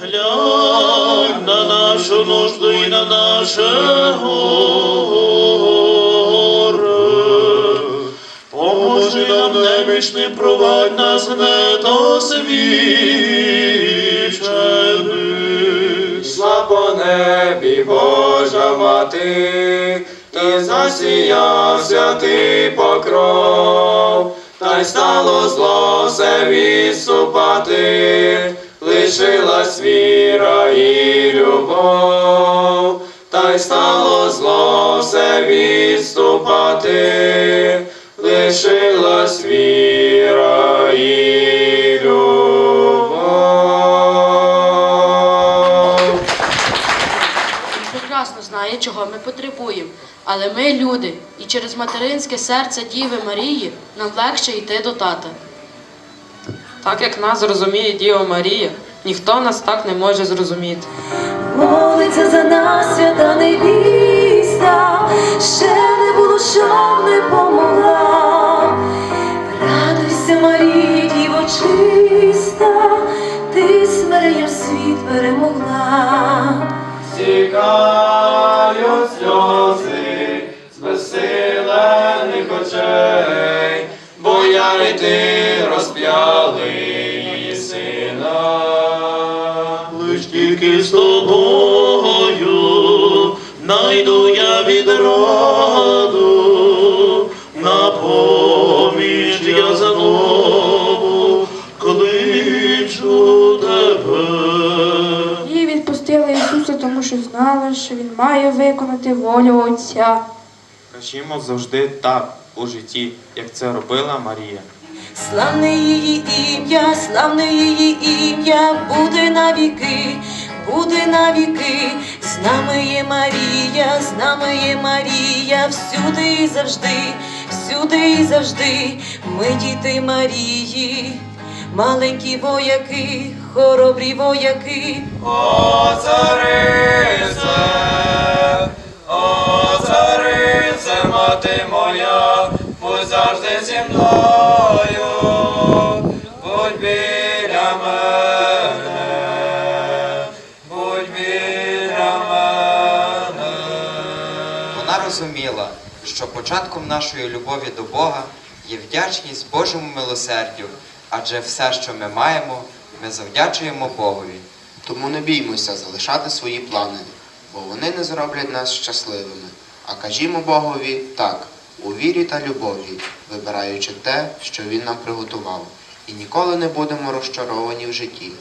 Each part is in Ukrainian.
Глянь на нашу нужду і на наше горе. Поможи нам немічний, провадь нас не до свічених. Йшла по небі Божа мати, і засіяв святий покров, та й стало зло все відступати, лишилась віра і любов, та й стало зло все відступати, лишилась віра і любов. Він прекрасно знає, чого ми потребуємо. Але ми люди, і через материнське серце Діви Марії нам легше йти до тата. Так як нас розуміє Діва Марія, ніхто нас так не може зрозуміти. Молиться за нас свята невіста, ще не було, щоб не помогла. Радуйся, Марії, діво чиста, ти смирення в світ перемогла. Стікають Лиш тільки з тобою найду я відраду, на поміч я знову кличу тебе. Її відпустили Ісуса, тому що знали, що Він має виконати волю Отця. Кажімо завжди так у житті, як це робила Марія. Славне її ім'я, славне її ім'я, буде навіки, буде навіки. З нами є Марія, з нами є Марія, всюди і завжди, всюди і завжди. Ми діти Марії, маленькі вояки, хоробрі вояки. О, царице, о, царице, мати моя, будь завжди зі мною, розуміла, що початком нашої любові до Бога є вдячність Божому милосердю, адже все, що ми маємо, ми завдячуємо Богові. Тому не біймося залишати свої плани, бо вони не зроблять нас щасливими. А кажімо Богові так, у вірі та любові, вибираючи те, що Він нам приготував, і ніколи не будемо розчаровані в житті,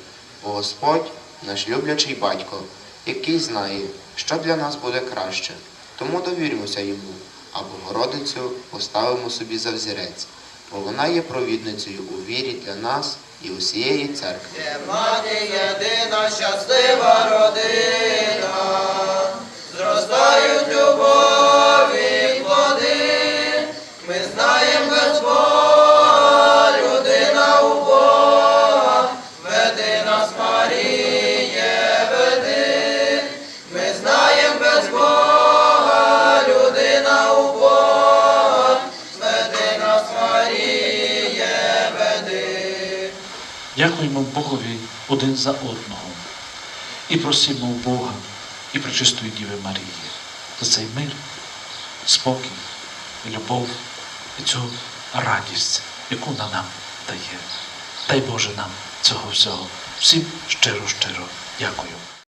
бо Господь наш люблячий батько, який знає, що для нас буде краще. Тому довірмося йому, а Богородицю поставимо собі за взірець, бо вона є провідницею у вірі для нас і усієї церкви. Мати єдина щаслива родина, зростають любові плоди. Ми знаємо без Маріє, веди. Дякуємо Богові один за одного і просимо у Бога і Пречистої Діви Марії за цей мир, спокій, любов і цю радість, яку вона нам дає. Дай Боже нам цього всього. Всім щиро-щиро дякую.